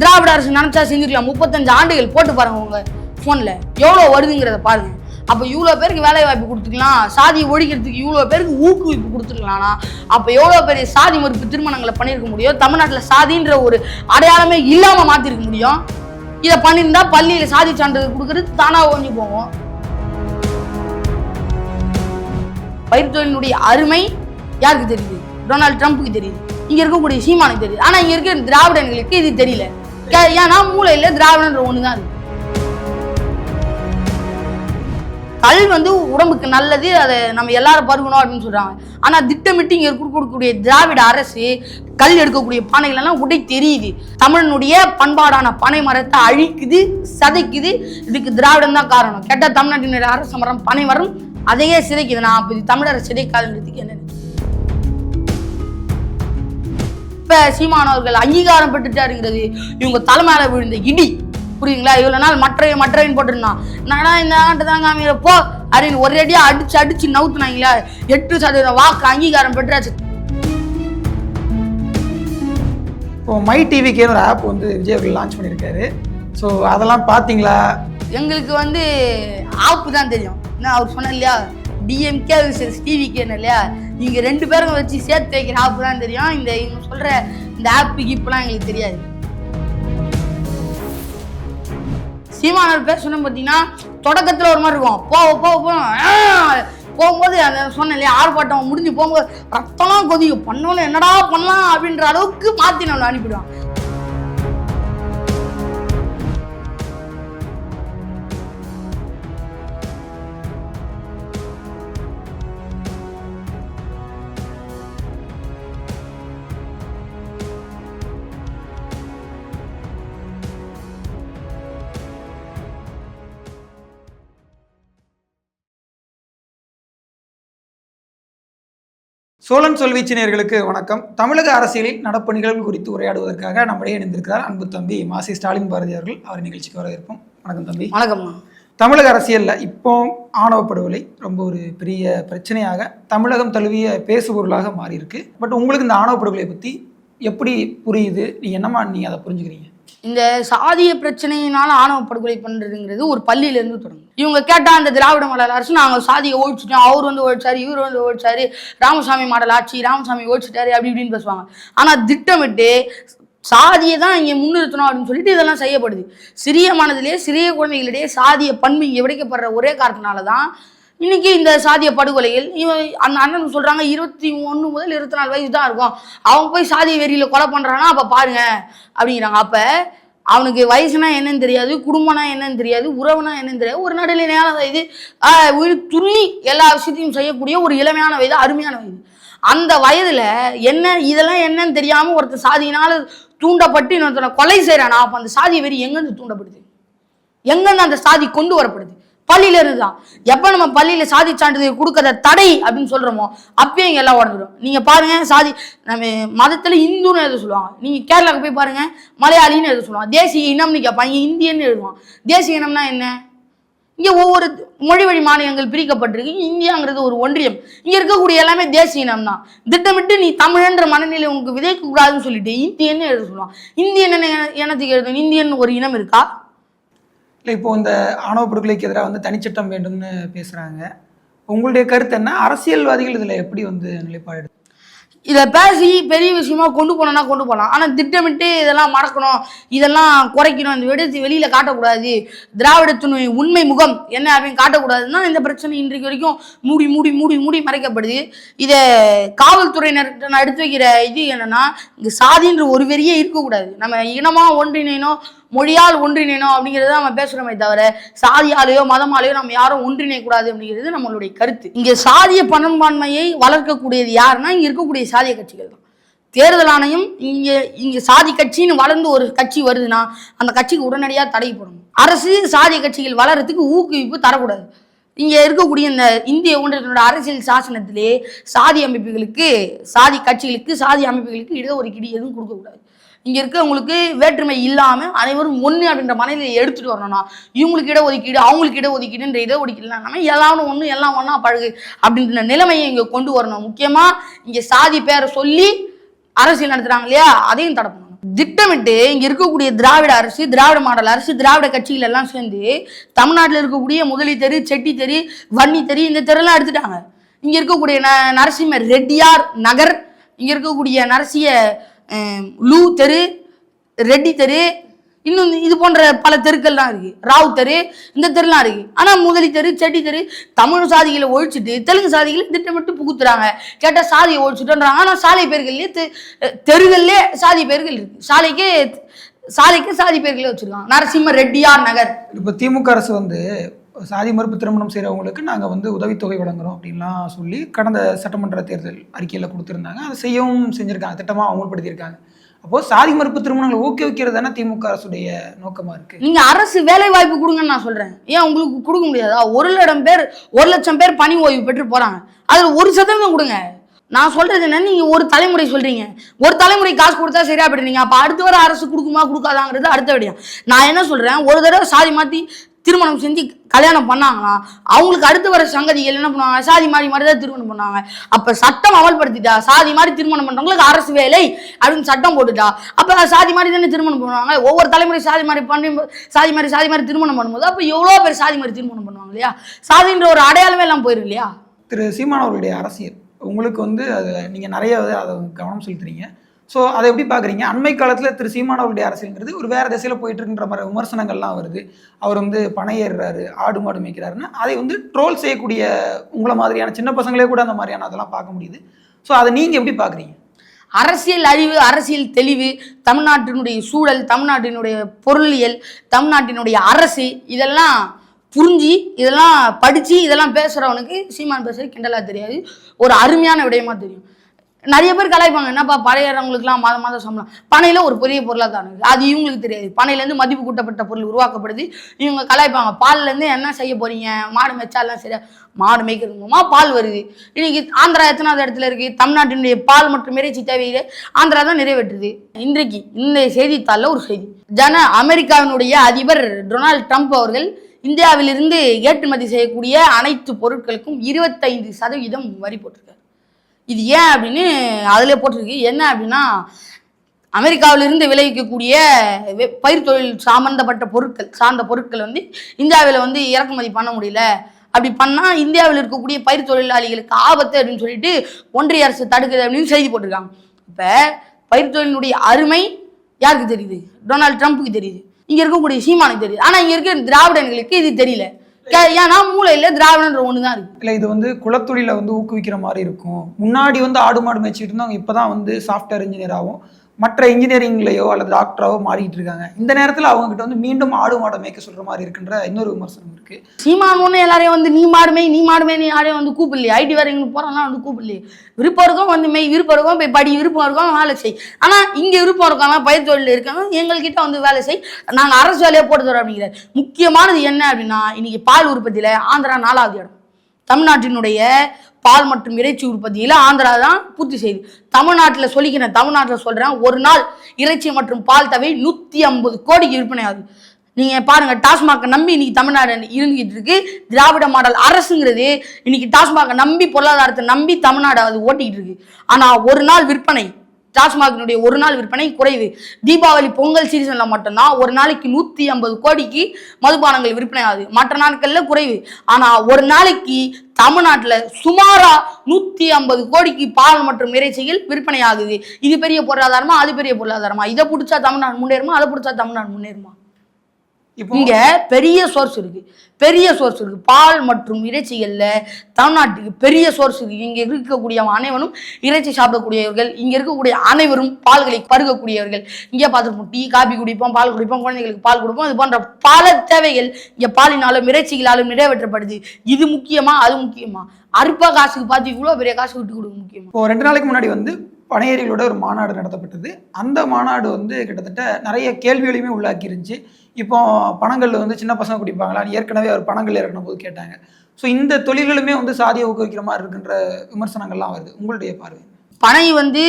திராவிட அரசு நினைச்சா செஞ்சுக்கலாம் முப்பத்தஞ்சு ஆண்டுகள் போட்டு பாருங்க உங்க ஃபோன்ல எவ்வளோ வருதுங்கிறத பாருங்க. அப்போ இவ்வளோ பேருக்கு வேலை வாய்ப்பு கொடுத்துக்கலாம். சாதியை ஒழிக்கிறதுக்கு இவ்வளோ பேருக்கு ஊக்குவிப்பு கொடுத்துருக்கலாம்னா அப்போ எவ்வளோ பெரிய சாதி மறுப்பு திருமணங்களை பண்ணியிருக்க முடியும்? தமிழ்நாட்டில் சாதின்ற ஒரு அடையாளமே இல்லாமல் மாற்றிருக்க முடியும். இதை பண்ணியிருந்தா பள்ளியில் சாதி சான்றிதழ் கொடுக்கறது தானாக ஓஞ்சி போவோம் பயிர் தொழிலினுடைய அருமை யாருக்கு தெரியுது? டொனால்டு ட்ரம்ப்புக்கு தெரியுது. இங்கே இருக்கக்கூடிய சீமானுக்கு தெரியுது. ஆனால் இங்கே இருக்கிற திராவிடங்களுக்கு இது தெரியல. ஏன்னா மூளையில திராவிடன்ற ஒண்ணுதான். இருக்கு கல் வந்து உடம்புக்கு நல்லது அதை நம்ம எல்லாரும் பருகணும் அப்படின்னு சொல்றாங்க. ஆனா திட்டமிட்டு இங்க கொடுக்கக்கூடிய திராவிட அரசு கல் எடுக்கக்கூடிய பானைகள் எல்லாம் உடை தெரியுது. தமிழனுடைய பண்பாடான பனை மரத்தை அழிக்குது சதைக்குது. இதுக்கு திராவிடம் தான் காரணம். கேட்டா தமிழ்நாட்டினுடைய அரசு மரம் பனை மரம் அதையே சிதைக்குது. நான் அப்ப தமிழரை சிதைக்காதுன்றதுக்கு என்ன இப்ப சீமானவர்கள் அங்கீகாரம் பெற்றுட்டாருங்கிறது இவங்க தலைமையில விழுந்த இடி. புரியுங்களா இவ்வளவு நாள் மற்றைய மற்றவன் போட்டிருந்தான் நானா இந்த ஆண்டு தாங்க அமையிற போ. அப்படின்னு ஒரேடியா அடிச்சு அடிச்சு நவுத்துனாங்களா. எட்டு சதவீதம் வாக்கு அங்கீகாரம் பெற்றாச்சு. இப்போ மை டிவிக்கேன்னு ஒரு ஆப் வந்து விஜய் அவர்கள் லான்ச் பண்ணியிருக்காரு. ஸோ அதெல்லாம் பார்த்தீங்களா? எங்களுக்கு வந்து ஆப்பு தான் தெரியும். என்ன அவர் சொன்ன இல்லையா? டிஎம்கே விசஸ் டிவிகேன்னு இல்லையா? நீங்க ரெண்டு பேரும் வச்சு சேர்த்து வைக்கிற ஆப் தான் தெரியும். இந்த இவங்க சொல்ற இந்த ஆப்பு கிப்புலாம் எங்களுக்கு தெரியாது. சீமானவர் பேர் சொன்ன பார்த்தீங்கன்னா தொடக்கத்தில் ஒரு மாதிரி இருக்கும். போக போக போக போகும்போது அந்த சொன்னேன் இல்லையா ஆர்ப்பாட்டம் முடிஞ்சு போகும்போது ரத்தம்லாம் கொதிக்கும். பண்ணோன்னு என்னடா பண்ணலாம் அப்படின்ற அளவுக்கு மாற்றி நம்மளை அனுப்பிடுவான் சோழன் சொல்வீச்சு நேயர்களுக்கு வணக்கம். தமிழக அரசியலில் நடப்பு நிகழ்வு குறித்து உரையாடுவதற்காக நம்முடைய இணைந்திருக்கிறார் அன்பு தம்பி மாசி ஸ்டாலின் பாரதி அவர்கள். அவர் நிகழ்ச்சிக்கு வரவேற்போம் வணக்கம் தம்பி. வணக்கம்ண்ணா தமிழக அரசியலில் இப்போ ஆணவ படுகொலை ரொம்ப ஒரு பெரிய பிரச்சனையாக தமிழகம் தழுவிய பேசுபொருளாக மாறி இருக்கு பட் உங்களுக்கு இந்த ஆணவ படுகொலை பற்றி எப்படி புரியுது? நீங்க என்னமா நீங்க அதை புரிஞ்சுக்கிறீங்க? இந்த சாதிய பிரச்சனையினால ஆணவ படுகொலை பண்றதுங்கிறது ஒரு பள்ளியிலேருந்து தொடங்கும் இவங்க கேட்டா அந்த திராவிட மாடல் அரசு நாங்க சாதியை ஓடிச்சிட்டோம் அவர் வந்து ஓடிச்சாரு இவர் வந்து ஓடிச்சாரு ராமசாமி மாடல் ஆட்சி ராமசாமி ஓடிச்சிட்டாரு அப்படி இப்படின்னு பேசுவாங்க. ஆனா திட்டமிட்டு சாதியை தான் இங்கே முன்னிறுத்தணும் அப்படின்னு சொல்லிட்டு இதெல்லாம் செய்யப்படுது. சிறிய மனதிலே சிறிய குழந்தைகளிடையே சாதிய பண்பு இங்கே விடைக்கப்படுற ஒரே காரணத்தினால தான் இன்னைக்கு இந்த சாதிய படுகொலைகள் இவன் அந்த அண்ணன் சொல்றாங்க இருபத்தி ஒன்று முதல் இருபத்தி நாலு வயசு தான் இருக்கும். அவன் போய் சாதிய வெறியில் கொலை பண்ணுறான்னா அப்போ பாருங்க அப்படிங்கிறாங்க. அப்போ அவனுக்கு வயசுனா என்னன்னு தெரியாது குடும்பம்னா என்னன்னு தெரியாது உறவுனா என்னன்னு தெரியாது. ஒரு நடுநிலையான வயது உயிர் துள்ளி எல்லா விஷயத்தையும் செய்யக்கூடிய ஒரு இளமையான வயது அருமையான வயது. அந்த வயதில் என்ன இதெல்லாம் என்னன்னு தெரியாமல் ஒருத்தர் சாதியினால் தூண்டப்பட்டு இன்னொருத்தனை கொலை செய்கிறானா அப்போ அந்த சாதி வெறி எங்கேருந்து தூண்டப்படுது? எங்கேருந்து அந்த சாதி கொண்டு வரப்படுது? பள்ளியில இருந்துதான் எப்போ நம்ம பள்ளியில சாதி சான்றிதழ் கொடுக்கறத தடை அப்படின்னு சொல்றோமோ அப்பயே இங்க எல்லாம் உடஞ்சிடும் நீங்க பாருங்க சாதி நம்ம மதத்துல இந்துன்னு எழுத சொல்லுவாங்க. நீங்க கேரளாவுக்கு போய் பாருங்க மலையாளின்னு எழுத சொல்லுவாங்க. தேசிய இனம்னு கேட்பாங்க இந்தியன்னு எழுதுவான் தேசிய இனம்னா என்ன? இங்க ஒவ்வொரு மொழி வழி மாநிலங்கள் பிரிக்கப்பட்டிருக்கு. இந்தியாங்கிறது ஒரு ஒன்றியம். இங்க இருக்கக்கூடிய எல்லாமே தேசிய இனம் தான் திட்டமிட்டு நீ தமிழன்ற மனநிலை உனக்கு விதைக்க கூடாதுன்னு சொல்லிட்டு இந்தியன்னு எழுத சொல்லுவான் இந்தியன் என்ன இனத்துக்கு எழுதணும்? இந்தியன் ஒரு இனம் இருக்கா? இல்லை இப்போ இந்த ஆணவ படுகொலைக்கு எதிராக வந்து தனிச்சட்டம் வேண்டும்னு பேசுகிறாங்க உங்களுடைய கருத்து என்ன? அரசியல்வாதிகள் இதில் எப்படி வந்து நிலைப்பாடு இதை பேசி பெரிய விஷயமா கொண்டு போனோம்னா கொண்டு போகலாம் ஆனால் திட்டமிட்டு இதெல்லாம் மறக்கணும் இதெல்லாம் குறைக்கணும் இந்த விடத்தை வெளியில் காட்டக்கூடாது திராவிடத்தினுடைய உண்மை முகம் என்ன அப்படின்னு காட்டக்கூடாதுன்னா இந்த பிரச்சனை இன்றைக்கு வரைக்கும் மூடி மூடி மூடி மூடி மறைக்கப்படுது. இதை காவல்துறையினர்கிட்ட நான் எடுத்து வைக்கிற இது என்னென்னா இங்கே சாதின்ற ஒரு வெறியே இருக்கக்கூடாது. நம்ம இனமாக ஒன்றிணைனோ மொழியால் ஒன்றிணைனோம் அப்படிங்கிறத நம்ம பேசுறோமே தவிர சாதியாலேயோ மதமாலேயோ நம்ம யாரும் ஒன்றிணைய கூடாது அப்படிங்கிறது நம்மளுடைய கருத்து. இங்க சாதிய பணம்பான்மையை வளர்க்கக்கூடியது யாருன்னா இங்க இருக்கக்கூடிய சாதிய கட்சிகள் தான். தேர்தல் ஆணையம் இங்க இங்க சாதி கட்சின்னு வளர்ந்து ஒரு கட்சி வருதுன்னா அந்த கட்சிக்கு உடனடியாக தடை போடணும். அரசு சாதிய கட்சிகள் வளர்றதுக்கு ஊக்குவிப்பு தரக்கூடாது. இங்க இருக்கக்கூடிய இந்த இந்திய ஒன்றியத்தினோட அரசியல் சாசனத்திலே சாதி அமைப்புகளுக்கு சாதி கட்சிகளுக்கு சாதி அமைப்புகளுக்கு இடஒதுக்கீடு எதுவும் கொடுக்கக்கூடாது. இங்க இருக்கவங்களுக்கு வேற்றுமை இல்லாம அனைவரும் ஒண்ணு அப்படின்ற மனநிலையை எடுத்துட்டு வரணும்னா இவங்களுக்கு இட ஒதுக்கீடு அவங்களுக்கு இட ஒதுக்கீடுன்ற இதை இடஒதுக்கீடு நம்ம எல்லாரும் ஒண்ணு எல்லாம் ஒண்ணா பழகு அப்படின்ற நிலைமையை இங்க கொண்டு வரணும். முக்கியமா இங்க சாதி பேரை சொல்லி அரசியல் நடத்துறாங்க இல்லையா? அதையும் தடை பண்ணணும். திட்டமிட்டு இங்க இருக்கக்கூடிய திராவிட அரசு திராவிட மாடல் அரசு திராவிட கட்சிகள் எல்லாம் சேர்ந்து தமிழ்நாட்டில் இருக்கக்கூடிய முதலி தெரு செட்டி தெரு வன்னி தெரு இந்த தெருலாம் எடுத்துட்டாங்க. இங்க இருக்கக்கூடிய ந நரசிம்ம ரெட்டியார் நகர் இங்க இருக்கக்கூடிய நரசிய லூ தெரு ரெட்டி தெரு இன்னும் இது போன்ற பல தெருக்கள்லாம் இருக்கு. ராவ் தெரு இந்த தெருலாம் இருக்கு. ஆனால் முதலி தெரு செட்டி தெரு தமிழ் சாதிகளை ஒழிச்சிட்டு தெலுங்கு சாதிகளை திட்டமிட்டு புகுத்துறாங்க. கேட்டால் சாதியை ஒழிச்சுட்டோன்றாங்க. ஆனால் சாலை பேர்கள்லயே தெ தெருகள்லயே சாதி பேர்கள் இருக்கு. சாலைக்கே சாலைக்கு சாதி பேர்களே வச்சிருக்காங்க. நரசிம்ம ரெட்டியார் நகர். இப்போ திமுக அரசு வந்து சாதி மறுப்பு திருமணம் செய்கிறவங்களுக்கு நாங்கள் வந்து உதவித்தொகை வழங்குறோம் அப்படின்லாம் சொல்லி கடந்த சட்டமன்ற தேர்தல் அறிக்கையில் கொடுத்துருந்தாங்க. அதை செய்யவும் செஞ்சுருக்காங்க திட்டமாக அமல்படுத்தியிருக்காங்க. அப்போது சாதி மறுப்பு திருமணங்களை ஊக்குவிக்கிறது தானே திமுக அரசுடைய நோக்கமாக இருக்குது நீங்க அரசு வேலை வாய்ப்பு கொடுங்கன்னு நான் சொல்றேன். ஏன் உங்களுக்கு கொடுக்க முடியாதா? ஒரு லட்சம் பேர் ஒரு லட்சம் பேர் பணி ஓய்வு பெற்று போறாங்க. அதில் ஒரு சதவீதம் கொடுங்க. நான் சொல்றது என்ன நீங்க ஒரு தலைமுறை சொல்றீங்க. ஒரு தலைமுறை காசு கொடுத்தா சரியா போயிடுறீங்க அப்போ அடுத்து வர அரசு கொடுக்குமா கொடுக்காதாங்கிறது அடுத்த விடையா நான் என்ன சொல்றேன்? ஒரு தடவை சாதி மாற்றி திருமணம் செஞ்சு கல்யாணம் பண்ணாங்கன்னா அவங்களுக்கு அடுத்து வர சங்கதிகள் என்ன பண்ணுவாங்க? சாதி மாறி மாதிரி தான் திருமணம் பண்ணுவாங்க. அப்போ சட்டம் அமல்படுத்திட்டா? சாதி மாதிரி திருமணம் பண்ணுறவங்களுக்கு அரசு வேலை அப்படின்னு சட்டம் போட்டுட்டா? அப்போ சாதி மாதிரி தானே திருமணம் பண்ணுவாங்க? ஒவ்வொரு தலைமுறை சாதி மாதிரி பண்ணி சாதி மாதிரி சாதி மாதிரி திருமணம் பண்ணும்போது அப்போ எவ்வளோ பேர் சாதி மாதிரி திருமணம் பண்ணுவாங்க இல்லையா? சாதின்ற ஒரு அடையாளமே எல்லாம் போயிடும் இல்லையா? திரு சீமான் அவர்களுடைய அரசியல். உங்களுக்கு வந்து அதில் நீங்கள் நிறைய அதை கவனம் செலுத்துறீங்க. ஸோ அதை எப்படி பார்க்குறீங்க? அண்மை காலத்தில் திரு சீமான் அவருடைய அரசியல்ங்கிறது ஒரு வேறு திசையில் போயிட்டுருக்குன்ற மாதிரி விமர்சனங்கள்லாம் வருது. அவர் வந்து பனை ஏறுறாரு ஆடு மாடு மேய்க்கிறாருன்னு. அதை வந்து ட்ரோல் செய்யக்கூடிய உங்களை மாதிரியான சின்ன பசங்களே கூட அந்த மாதிரியான அதெல்லாம் பார்க்க முடியுது. ஸோ அதை நீங்கள் எப்படி பார்க்குறீங்க? அரசியல் அறிவு அரசியல் தெளிவு தமிழ்நாட்டினுடைய சூழல் தமிழ்நாட்டினுடைய பொருளியல் தமிழ்நாட்டினுடைய அரசு இதெல்லாம் புரிஞ்சு இதெல்லாம் படித்து இதெல்லாம் பேசுகிறவனுக்கு சீமான் பேசுறது கிண்டலாக தெரியாது. ஒரு அருமையான விடயமா தெரியும். நிறைய பேர் கலாய்ப்பாங்க. என்னப்பா பழையறவங்களுக்குலாம் மாதம் மாதம் சம்பளம். பனையில் ஒரு பெரிய பொருளாக தான் இருக்குது அது இவங்களுக்கு தெரியாது. பனையிலேருந்து மதிப்பு கூட்டப்பட்ட பொருள் உருவாக்கப்படுது. இவங்க கலாய்ப்பாங்க. பால்லேருந்து என்ன செய்ய போறீங்க? மாடு மெச்சாலாம் சரியா மாடு மேய்க்கிறது மூலமா பால் வருது. இன்னைக்கு ஆந்திரா எத்தனாவது இடத்துல இருக்கு? தமிழ்நாட்டினுடைய பால் மற்றும் இறைச்சி தேவையை ஆந்திரா தான் நிறைவேற்றுது. இன்றைக்கு இந்த செய்தித்தாளில் ஒரு செய்தி. ஜன அமெரிக்காவினுடைய அதிபர் டொனால்ட் ட்ரம்ப் அவர்கள் இந்தியாவிலிருந்து ஏற்றுமதி செய்யக்கூடிய அனைத்து பொருட்களுக்கும் இருபத்தைந்து சதவீதம் வரி போட்டிருக்காரு. இது ஏன் அப்படின்னு அதிலே போட்டிருக்கு. என்ன அப்படின்னா அமெரிக்காவிலிருந்து விளைவிக்கக்கூடிய பயிர் தொழில் சம்பந்தப்பட்ட பொருட்கள் சார்ந்த பொருட்கள் வந்து இந்தியாவில் வந்து இறக்குமதி பண்ண முடியல. அப்படி பண்ணால் இந்தியாவில் இருக்கக்கூடிய பயிர் தொழிலாளிகளுக்கு ஆபத்து அப்படின்னு சொல்லிட்டு ஒன்றிய அரசு தடுக்குது அப்படின்னு செய்தி போட்டிருக்காங்க. இப்போ பயிர் தொழிலினுடைய அருமை யாருக்கு தெரியுது? டொனால்ட் ட்ரம்ப்புக்கு தெரியுது. இங்கே இருக்கக்கூடிய சீமானுக்கு தெரியுது. ஆனால் இங்கே இருக்கிற திராவிடங்களுக்கு இது தெரியல. ஏன்னா மூளையில திராவிடன்ற ஒன்று தான் இருக்கு. இல்லை இது வந்து குலத்தொழிலை வந்து ஊக்குவிக்கிற மாதிரி இருக்கும். முன்னாடி வந்து ஆடு மாடு மேய்ச்சிட்டு இருந்தவங்க இப்போ தான் வந்து சாஃப்ட்வேர் இன்ஜினியராகவும் மற்ற இன்ஜினியரிங்லையோ அல்லது டாக்டராவோ மாறிக்கிட்டு இருக்காங்க. இந்த நேரத்தில் அவங்க கிட்ட வந்து மீண்டும் ஆடு மாடை மேய்க்க சொல்கிற மாதிரி இருக்குன்ற இன்னொரு விமர்சனம் இருக்குது சீமான் ஒன்று எல்லாரையும் வந்து நீ மாடுமே நீ மாடுமே நீ யாரையும் வந்து கூப்பிடலையே. ஐடி வேற எங்களுக்கு போகிறாங்கலாம் வந்து கூப்பிடலையே. விருப்பம் இருக்கும் வந்து மெய் விருப்பம் இருக்கும் போய் படி விருப்பம் இருக்கும் வேலை செய். ஆனால் இங்கே விருப்பம் இருக்காங்க பயிர் தொழில் இருக்காங்க. எங்கள்கிட்ட வந்து வேலை செய். நாங்கள் அரசு வேலையை போட்டு தரோம் அப்படிங்கிறார் முக்கியமானது என்ன அப்படின்னா இன்னைக்கு பால் உற்பத்தியில் ஆந்திரா நாலாவது இடம். தமிழ்நாட்டினுடைய பால் மற்றும் இறைச்சி உற்பத்தியில் ஆந்திரா தான் பூர்த்தி செய்யுது தமிழ்நாட்டில் சொல்லிக்கிறேன் தமிழ்நாட்டில் சொல்கிறேன் ஒரு நாள் இறைச்சி மற்றும் பால் தவை நூற்றி ஐம்பது கோடிக்கு விற்பனை ஆகுது. நீங்கள் பாருங்க டாஸ்மாகை நம்பி இன்னைக்கு தமிழ்நாடு இருந்துகிட்டு இருக்கு. திராவிட மாடல் அரசுங்கிறது இன்னைக்கு டாஸ்மாகை நம்பி பொருளாதாரத்தை நம்பி தமிழ்நாடு அது ஓட்டிக்கிட்டு இருக்கு. ஆனால் ஒரு நாள் விற்பனை டாஸ்மாகினுடைய ஒரு நாள் விற்பனை குறைவு. தீபாவளி பொங்கல் சீசன்ல மட்டும்தான் ஒரு நாளைக்கு நூற்றி ஐம்பது கோடிக்கு மதுபானங்கள் விற்பனை ஆகுது. மற்ற நாட்களில் குறைவு. ஆனால் ஒரு நாளைக்கு தமிழ்நாட்டில் சுமாரா நூற்றி ஐம்பது கோடிக்கு பால் மற்றும் இறைச்சிகள் விற்பனை ஆகுது. இது பெரிய பொருளாதாரமா அது பெரிய பொருளாதாரமா? இதை பிடிச்சா தமிழ்நாடு முன்னேறுமா? அதை பிடிச்சா தமிழ்நாடு முன்னேறுமா? இங்க பெரிய சோர்ஸ் இருக்கு. பெரிய சோர்ஸ் இருக்கு. பால் மற்றும் இறைச்சிகள்ல தமிழ்நாட்டுக்கு பெரிய சோர்ஸ் இருக்கு. இங்க இருக்கக்கூடிய அனைவரும் இறைச்சி சாப்பிடக்கூடியவர்கள் இங்க இருக்கக்கூடிய அனைவரும் பால்களை பருகக்கூடியவர்கள் இங்கே பார்த்துருப்போம் டீ காபி குடிப்போம் பால் குடிப்போம் குழந்தைகளுக்கு பால் கொடுப்போம். இது போன்ற பல தேவைகள் இங்க பாலினாலும் இறைச்சிகளாலும் நிறைவேற்றப்படுது. இது முக்கியமா? அது முக்கியமா? அற்ப காசுக்கு பார்த்து இவ்வளோ பெரிய காசு விட்டு கொடுக்க முக்கியமா? இப்போ ரெண்டு நாளைக்கு முன்னாடி வந்து பனையேரிகளோட ஒரு மாநாடு நடத்தப்பட்டது. அந்த மாநாடு வந்து கிட்டத்தட்ட நிறைய கேள்விகளையுமே உள்ளாக்கி இருந்துச்சு இப்போ பணங்கள் வந்து சின்ன பசங்க குடிப்பாங்களா? ஏற்கனவே அவர் பணங்கள் இறக்கின போது கேட்டாங்க. ஸோ இந்த தொழில்களுமே வந்து சாதியை ஊக்குவிக்கிற மாதிரி இருக்குன்ற விமர்சனங்கள்லாம் வருது. உங்களுடைய பார்வை பனை வந்து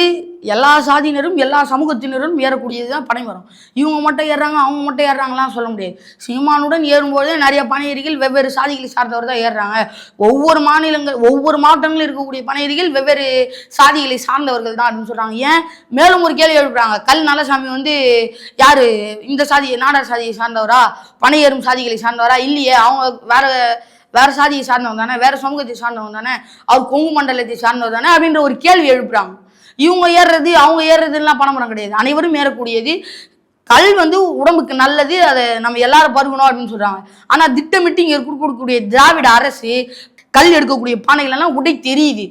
எல்லா சாதியினரும் எல்லா சமூகத்தினரும் ஏறக்கூடியது தான் பனை மரம். இவங்க மட்டும் ஏறுறாங்க அவங்க மட்டும் ஏறுறாங்களாம் சொல்ல முடியாது. சீமானுடன் ஏறும்போது நிறைய பனையேறிகள் வெவ்வேறு சாதிகளை சார்ந்தவர் தான் ஏறுறாங்க. ஒவ்வொரு மாநிலங்கள் ஒவ்வொரு மாவட்டங்களும் இருக்கக்கூடிய பனையேறிகள் வெவ்வேறு சாதிகளை சார்ந்தவர்கள் தான் அப்படின்னு சொல்கிறாங்க ஏன்? மேலும் ஒரு கேள்வி எழுப்புறாங்க. கல் நலசாமி வந்து யார்? இந்த சாதி நாடார் சாதியை சார்ந்தவரா? பனையேறும் சாதிகளை சார்ந்தவரா? இல்லையே அவங்க வேற வேற சாதியை சார்ந்தவங்க தானே வேற சமூகத்தை சார்ந்தவங்க தானே அவர் கொங்கு மண்டலத்தை சார்ந்தவர் தானே அப்படின்ற ஒரு கேள்வி எழுப்புறாங்க. இவங்க ஏறுறது அவங்க ஏறுறதுலாம் பணமரம் கிடையாது. அனைவரும் ஏறக்கூடியது கல் வந்து உடம்புக்கு நல்லது அதை நம்ம எல்லாரும் பருகணும் அப்படின்னு சொல்றாங்க. ஆனா திட்டமிட்டு இங்க கொடுக்கக்கூடிய திராவிட அரசு கல் எடுக்கக்கூடிய பானைகள் எல்லாம் உடை தெரியுது.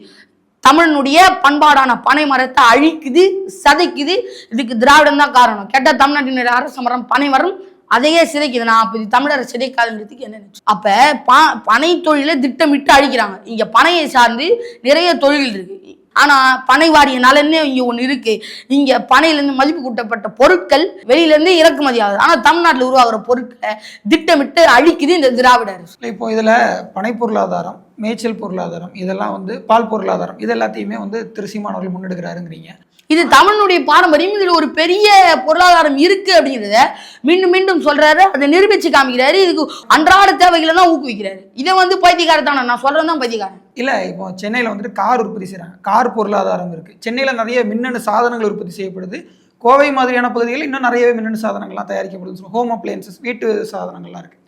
தமிழனுடைய பண்பாடான பனை மரத்தை அழிக்குது சதைக்குது. இதுக்கு திராவிடம் தான் காரணம். கெட்ட தமிழ்நாட்டினுடைய அரச மரம் பனை மரம் அதையே சிதைக்குது. நான் அப்போ இது தமிழரை சிதைக்காதுங்கிறதுக்கு என்ன அப்ப ப பனை தொழிலை திட்டமிட்டு அழிக்கிறாங்க. இங்க பனையை சார்ந்து நிறைய தொழில் இருக்கு. ஆனா பனை வாரிய நலன்னு இங்க ஒண்ணு இருக்கு. இங்க பனையில இருந்து மதிப்பு கூட்டப்பட்ட பொருட்கள் வெளியில இருந்து இறக்குமதி ஆகுது. ஆனா தமிழ்நாட்டுல உருவாகிற பொருட்களை திட்டமிட்டு அழிக்குது இந்த திராவிட அரசு. இப்போ இதில் பனை பொருளாதாரம் மேய்ச்சல் பொருளாதாரம் இதெல்லாம் வந்து பால் பொருளாதாரம் இது எல்லாத்தையுமே வந்து திரு சீமான் அவர்கள் முன்னெடுக்கிறாருங்கிறீங்க. இது தமிழனுடைய பாரம்பரியம். இதுல ஒரு பெரிய பொருளாதாரம் இருக்கு அப்படிங்கிறத மீண்டும் மீண்டும் சொல்றாரு. அதை நிரூபிச்சு காமிக்கிறாரு. இதுக்கு அன்றாட தேவைகளை தான் ஊக்குவிக்கிறாரு. இதை வந்து பைத்தியக்காரத்தான நான் சொல்றது தான் பைத்தியக்காரன். இல்லை இப்போ சென்னையில் வந்துட்டு கார் உற்பத்தி செய்கிறாங்க கார் பொருளாதாரம் இருக்குது சென்னையில் நிறைய மின்னணு சாதனங்கள் உற்பத்தி செய்யப்படுது. கோவை மாதிரியான பகுதிகளில் இன்னும் நிறையவே மின்னணு சாதனங்கள்லாம் தயாரிக்கப்படுது ஹோம் அப்ளையன்சஸ் வீட்டு சாதனங்கள்லாம் இருக்குது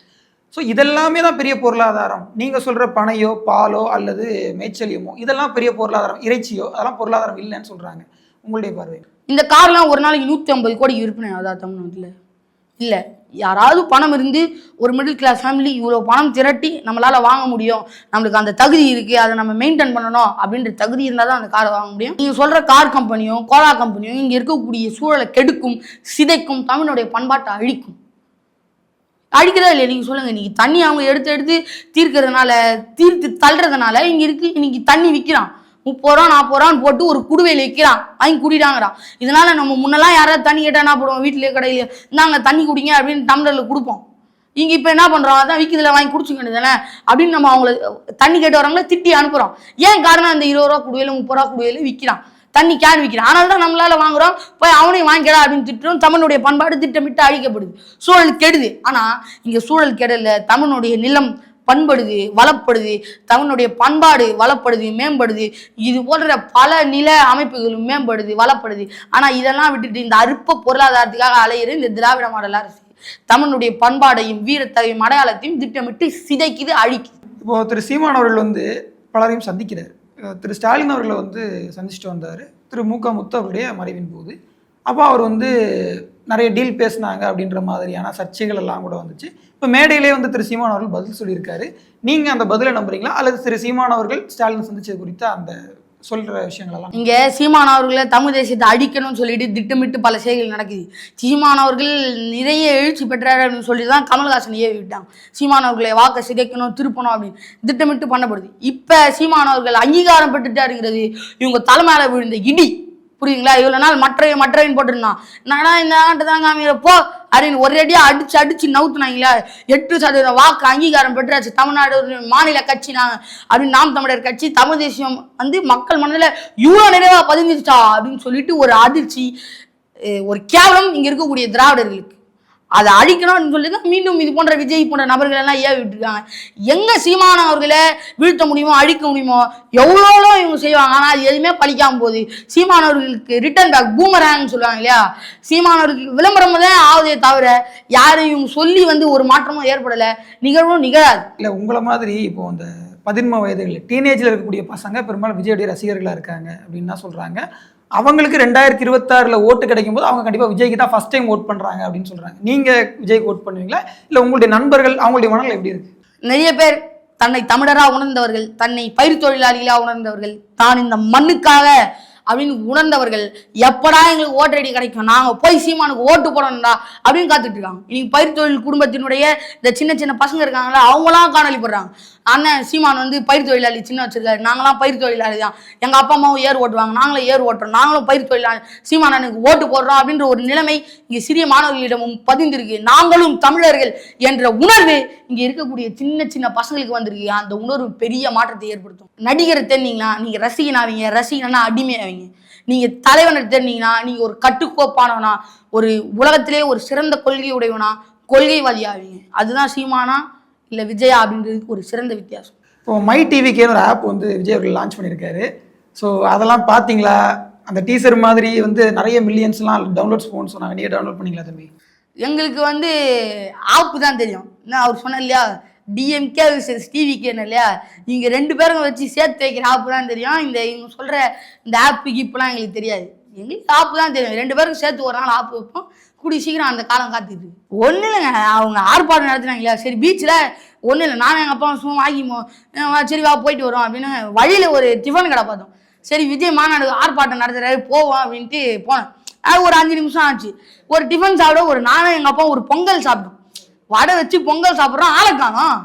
ஸோ இதெல்லாமே தான் பெரிய பொருளாதாரம். நீங்கள் சொல்கிற பனையோ பாலோ அல்லது மேய்ச்சலியமோ இதெல்லாம் பெரிய பொருளாதாரம். இறைச்சியோ அதெல்லாம் பொருளாதாரம் இல்லைன்னு சொல்கிறாங்க உங்களுடைய பார்வை இந்த கார்லாம் ஒரு நாளைக்கு நூற்றி ஐம்பது கோடி விற்பனை ஆகுதா இல்லை இல்லை. யாராவது பணம் இருந்து ஒரு மிடில் கிளாஸ் ஃபேமிலி இவ்வளோ பணம் திரட்டி நம்மளால் வாங்க முடியும். நம்மளுக்கு அந்த தகுதி இருக்குது அதை நம்ம மெயின்டைன் பண்ணணும் அப்படின்ற தகுதி இருந்தால் தான் அந்த காரை வாங்க முடியும். நீங்கள் சொல்கிற கார் கம்பெனியும் கோலா கம்பெனியும் இங்கே இருக்கக்கூடிய சூழலை கெடுக்கும் சிதைக்கும் தமிழுடைய பண்பாட்டை அழிக்கும். அழிக்கிறதா இல்லையா? நீங்கள் சொல்லுங்கள் இன்றைக்கி தண்ணி அவங்க எடுத்து எடுத்து தீர்க்கிறதுனால தீர்த்து தள்ளுறதுனால இங்கே இருக்குது இன்றைக்கி தண்ணி விற்கிறான் முப்பது ரூபா நாற்பது ரூபான்னு போட்டு ஒரு குடுவையில் விற்கிறான் வாங்கி குடிடாங்கிறான் இதனால நம்ம முன்னெல்லாம் யாராவது தண்ணி கேட்டால் என்ன போடுவோம் வீட்டிலே கடையில் இந்தாங்க தண்ணி குடிங்க அப்படின்னு டம்ளரில் கொடுப்போம். இங்கே இப்போ என்ன பண்ணுறோம் அதான் விற்கிறதுல வாங்கி குடிச்சுக்க தானே அப்படின்னு நம்ம அவங்கள தண்ணி கேட்டு வரவங்கள திட்டி அனுப்புகிறோம் ஏன் காரணம் அந்த இருபது ரூபா குடுவையில் முப்பது ரூபா குடுவையில் விற்கிறான் தண்ணி கேன் விற்கிறான் அதனால தான் நம்மளால் வாங்குறோம். போய் அவனையும் வாங்கிக்கடா அப்படின்னு திட்டுறோம். தமிழுடைய பண்பாடு திட்டமிட்டு அழிக்கப்படுது. சூழல் கெடுது. ஆனால் இங்கே சூழல் கெடல. தமிழுடைய நிலம் பண்படுது வளப்படுது தமிழுடைய பண்பாடு வளப்படுது மேம்படுது. இது போன்ற பல நில அமைப்புகளும் மேம்படுது வளப்படுது. ஆனால் இதெல்லாம் விட்டுட்டு இந்த அற்ப பொருளாதாரத்துக்காக அலையிற இந்த திராவிட மாடல் அரசு தமிழுடைய பண்பாடையும் வீரத்தையும் அடையாளத்தையும் திட்டமிட்டு சிதைக்குது அழிக்குது. இப்போ திரு சீமான் அவர்கள் வந்து பலரையும் சந்திக்கிறார். திரு ஸ்டாலின் அவர்களை வந்து சந்திச்சுட்டு வந்தார். திரு மு க முத்து அவருடைய மறைவின் போது. அப்போ அவர் வந்து நிறைய டீல் பேசினாங்க அப்படின்ற மாதிரியான சர்ச்சைகள் எல்லாம் கூட வந்துச்சு. இப்போ மேடையிலே வந்து திரு சீமான் அவர்கள் பதில் சொல்லியிருக்காரு. நீங்கள் அந்த பதிலை நம்புறீங்களா? அல்லது திரு சீமான் அவர்கள் ஸ்டாலின் சந்திச்சது குறித்த அந்த சொல்கிற விஷயங்கள் எல்லாம் இங்க அவர்களை தமிழ் தேசியத்தை அடிக்கணும்னு சொல்லிட்டு திட்டமிட்டு பல செயல்கள் நடக்குது. சீமானவர்கள் நிறைய எழுச்சி பெற்றார் அப்படின்னு சொல்லி தான் கமல்ஹாசன் ஏவி விட்டாங்க சீமானவர்களை வாக்க சிதைக்கணும் திருப்பணும் அப்படின்னு திட்டமிட்டு பண்ணப்படுது. இப்ப சீமானவர்கள் அங்கீகாரம் பெற்றுட்டாருங்கிறது இவங்க தலைமையில விழுந்த இடி. புரியுதுங்களா? இவ்வளோ நாள் மற்றைய மற்றையன் போட்டிருந்தான். நானா இந்த ஆண்டு தான் அமைகிற போ அப்படின்னு ஒரேடியா அடிச்சு அடிச்சு நவுத்துனாங்களா? எட்டு சதவீத வாக்கு அங்கீகாரம் பெற்றாச்சு. தமிழ்நாடு மாநில கட்சி நாங்கள் அப்படின்னு நாம் தமிழர் கட்சி தமிழ் தேசியம் வந்து மக்கள் மனதில் இவ்வளோ நிறைவாக பதிஞ்சிருச்சா? அப்படின்னு சொல்லிட்டு ஒரு அதிர்ச்சி ஒரு கேவலம் இங்கே இருக்கக்கூடிய திராவிடர்களுக்கு. அதை அழிக்கணும்னு சொல்லி தான் மீண்டும் இது போன்ற விஜய் போன்ற நபர்கள் எல்லாம் ஏவி விட்டுருக்காங்க. எங்க சீமான அவர்களை வீழ்த்த முடியுமோ அழிக்க முடியுமோ எவ்வளோ இவங்க செய்வாங்க. ஆனால் அது எதுவுமே பழிக்காம போகுது. சீமானவர்களுக்கு ரிட்டர்ன் பேக் பூமராங்கன்னு சொல்லுவாங்க இல்லையா? சீமானவர்களுக்கு விளம்பரம் தான் ஆகுதே தவிர யாரும் இவங்க சொல்லி வந்து ஒரு மாற்றமும் ஏற்படலை. நிகழ்வும் நிகழாது. இல்லை உங்களை மாதிரி இப்போ அந்த பதின்ம வயதுகள் டீனேஜில் இருக்கக்கூடிய பசங்க பெரும்பாலும் விஜயுடைய ரசிகர்களாக இருக்காங்க அப்படின்னு தான் சொல்கிறாங்க அவங்களுக்கு ரெண்டாயிரத்தி இருபத்தாறில் ஓட்டு கிடைக்கும் போது அவங்க கண்டிப்பாக விஜய்க்கு தான் ஃபஸ்ட் டைம் ஓட் பண்ணுறாங்க அப்படின்னு சொல்கிறாங்க நீங்கள் விஜய்க்கு ஓட் பண்ணுவீங்களா? இல்லை உங்களுடைய நண்பர்கள் அவங்களுடைய மனநிலை எப்படி இருக்கு? நிறைய பேர் தன்னை தமிழராக உணர்ந்தவர்கள் தன்னை பயிர் தொழிலாளிகளாக உணர்ந்தவர்கள் தான் இந்த மண்ணுக்காக அப்படின்னு உணர்ந்தவர்கள் எப்படா எங்களுக்கு ஓட்டடி கிடைக்கும்? நாங்கள் போய் சீமானுக்கு ஓட்டு போடணும்டா அப்படின்னு காத்துட்டு இருக்காங்க. இன்னைக்கு பயிர் தொழில் குடும்பத்தினுடைய இந்த சின்ன சின்ன பசங்க இருக்காங்களா அவங்களாம் காணொலி போடுறாங்க அண்ணன் சீமான் வந்து பயிர் தொழிலாளி சின்ன வச்சிருக்காரு. நாங்களாம் பயிர் தொழிலாளி தான். எங்கள் அப்பா அம்மாவும் ஏர் ஓட்டுவாங்க. நாங்களும் ஏர் ஓட்டுறோம். நாங்களும் பயிர் தொழிலாளி சீமான் அண்ணனுக்கு ஓட்டு போடுறோம் அப்படின்ற ஒரு நிலைமை இங்கே சிறிய மாணவர்களிடமும் பதிந்திருக்கு. நாங்களும் தமிழர்கள் என்ற உணர்வு இங்கே இருக்கக்கூடிய சின்ன சின்ன பசங்களுக்கு வந்திருக்கு. அந்த உணர்வு பெரிய மாற்றத்தை ஏற்படுத்தும். நடிகர் தெரிஞ்சீங்களா நீங்கள் ரசிகனாவீங்க. ரசிகனா அடிமையாவீங்க. நீங்கள் தலைவனை தெரிஞ்சீங்கன்னா நீங்கள் ஒரு கட்டுக்கோப்பானவனா ஒரு உலகத்திலே ஒரு சிறந்த கொள்கை உடையவனா கொள்கைவாதி ஆவீங்க அதுதான் சீமானா இல்லை விஜயா அப்படின்றதுக்கு ஒரு சிறந்த வித்தியாசம். இப்போ மை டிவிக்கேன்னு ஒரு ஆப் வந்து விஜய் அவர்கள் லான்ச் பண்ணியிருக்காரு. ஸோ அதெல்லாம் பார்த்தீங்களா? அந்த டீசர் மாதிரி வந்து நிறைய மில்லியன்ஸ்லாம் டவுன்லோட்ஸ் போகணும்னு சொன்னாங்க. நீங்கள் டவுன்லோட் பண்ணீங்களா தம்பி? எங்களுக்கு வந்து ஆப்பு தான் தெரியும். என்ன அவர் சொன்ன இல்லையா? டிஎம்கே என்ன இல்லையா? இங்கே ரெண்டு பேரும் வச்சு சேர்த்து வைக்கிற ஆப்பு தான் தெரியும். இந்த இவங்க சொல்கிற இந்த ஆப்பு கிப்புலாம் எங்களுக்கு தெரியாது. எங்களுக்கு ஆப்பு தான் தெரியும். ரெண்டு பேருக்கும் சேர்த்து ஒரு நாள் ஆப்பு வைப்போம். கூடி சீக்கிரம் அந்த காலம் காத்துட்டு ஒன்றும் இல்லைங்க. அவங்க ஆர்ப்பாட்டம் நடத்துனாங்க இல்லையா? சரி பீச்சில் ஒன்றும் இல்லை. நானும் எங்கள் அப்பா சும்மா வாங்கிமோ சரி வா போயிட்டு வரோம் அப்படின்னு வழியில் ஒரு டிஃபன் கடை பார்த்தோம். சரி விஜய் மாநாடு ஆர்ப்பாட்டம் நடத்துகிறாரு போவோம் அப்படின்ட்டு போனேன். அது ஒரு அஞ்சு நிமிஷம் ஆச்சு. ஒரு டிஃபன் சாப்பிட ஒரு நானும் எங்கள் அப்பா ஒரு பொங்கல் சாப்பிட்டோம். வடை வச்சு பொங்கல் சாப்பிட்றோம் ஆளை காணோம்.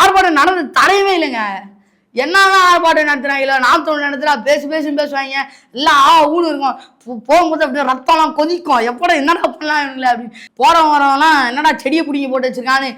ஆர்ப்பாட்டம் நடந்து தடையவே இல்லைங்க. என்னதான் ஆர்ப்பாட்டம் இல்லை நான் தொழில் நடத்துறா? பேசி பேசி பேசுவாங்க. எல்லாம் ஆ ஊனு இருக்கும். போகும்போது அப்படியே ரத்தம்லாம் கொதிக்கும். எப்படா என்னடா பண்ணலாம் இவங்களே அப்படின்னு போகிறவன் வரவெல்லாம் என்னடா செடியை பிடிங்கி போட்டு வச்சிருக்கான்னு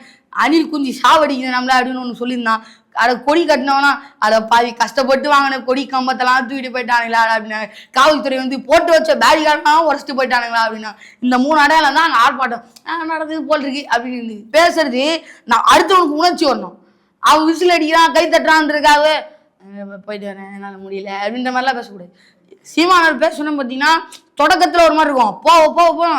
அணில் குஞ்சு சாவடிக்குது நம்மள அப்படின்னு ஒன்று சொல்லியிருந்தான். அதை கொடி கட்டினவனா அதை பாவி கஷ்டப்பட்டு வாங்கின கொடி கம்பத்தெல்லாம் தூக்கிட்டு போயிட்டானுங்களா அப்படின்னு. காவல்துறை வந்து போட்டு வச்ச பேரிகார்டெல்லாம் உரைச்சிட்டு போயிட்டானுங்களா அப்படின்னா. இந்த மூணு அடையாளம் தான் அங்கே ஆர்ப்பாட்டம். நடந்தது போல் இருக்கு அப்படின்னு பேசுறது நான் அடுத்தவனுக்கு உணர்ச்சி வரணும். அவன் விசில் அடிக்கிறான் கை தட்டுறான்றதுக்காக போயிட்டு வரேன் என்னால் முடியல அப்படின்ற மாதிரிலாம் பேசக்கூடாது. சீமானவர் பேசணும் பார்த்தீங்கன்னா தொடக்கத்தில் ஒரு மாதிரி இருக்கும். போக போக போக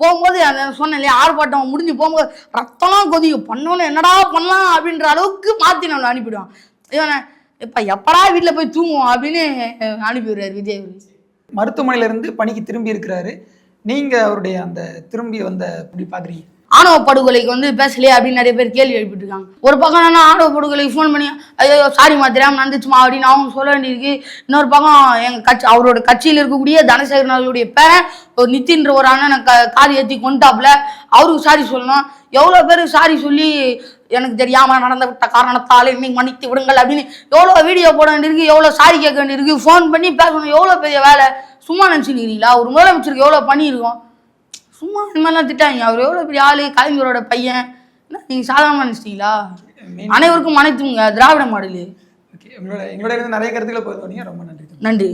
போகும்போது அந்த சொன்னேன் இல்லையா ஆர்ப்பாட்டம் முடிஞ்சு போகும்போது ரத்தம்லாம் கொதிக்கும். பண்ணோன்னு என்னடா பண்ணலாம் அப்படின்ற அளவுக்கு மாற்றி நம்மளை அனுப்பிடுவான். இவனை இப்போ எப்படா வீட்டில் போய் தூங்குவோம்? அப்படின்னு அனுப்பி விடுறாரு விஜய் அவர்கள் மருத்துவமனையில இருந்து பணிக்கு திரும்பி இருக்கிறாரு. நீங்கள் அவருடைய அந்த திரும்பி வந்த இப்படி பார்க்குறீங்க ஆணவ படுகொலைக்கு வந்து பேசலையே அப்படின்னு நிறைய பேர் கேள்வி எழுப்பிட்டு இருக்காங்க ஒரு பக்கம் என்ன ஆணவ படுகொலைக்கு ஃபோன் பண்ணி ஐயோ சாரிம்மா தெரியாம நடந்துச்சுமா? அப்படின்னு அவங்க சொல்ல வேண்டியிருக்கு. இன்னொரு பக்கம் எங்க கட்சி அவரோட கட்சியில் இருக்கக்கூடிய தனசேகரன் அவர்களுடைய பேரன் ஒரு நிதின்ற ஒரு அண்ணனை காரி ஏற்றி கொண்டாப்புல அவருக்கு சாரி சொல்லணும். எவ்வளோ பேர் சாரி சொல்லி எனக்கு தெரியாம நடந்த விட்ட காரணத்தால் இன்னைக்கு மன்னித்து விடுங்கள் அப்படின்னு எவ்வளோ வீடியோ போட வேண்டியிருக்கு எவ்வளோ சாரி கேட்க வேண்டியிருக்கு ஃபோன் பண்ணி பேசணும் எவ்வளோ பெரிய வேலை. சும்மா நினச்சிருக்கிறீங்களா? ஒரு முதலமைச்சருக்கு எவ்வளோ பண்ணியிருக்கோம்? சும்மா இந்த மாதிரிலாம் திட்டாங்க அவர் எவ்வளோ பெரிய ஆளு கலைஞரோட பையன். என்ன நீங்கள் சாதாரணமாக நினச்சிட்டீங்களா? அனைவருக்கும் அனைத்துங்க திராவிட மாடலு. ஓகே எங்களோட இருந்து நிறைய கருத்துக்களை போய் ரொம்ப நன்றி நன்றி.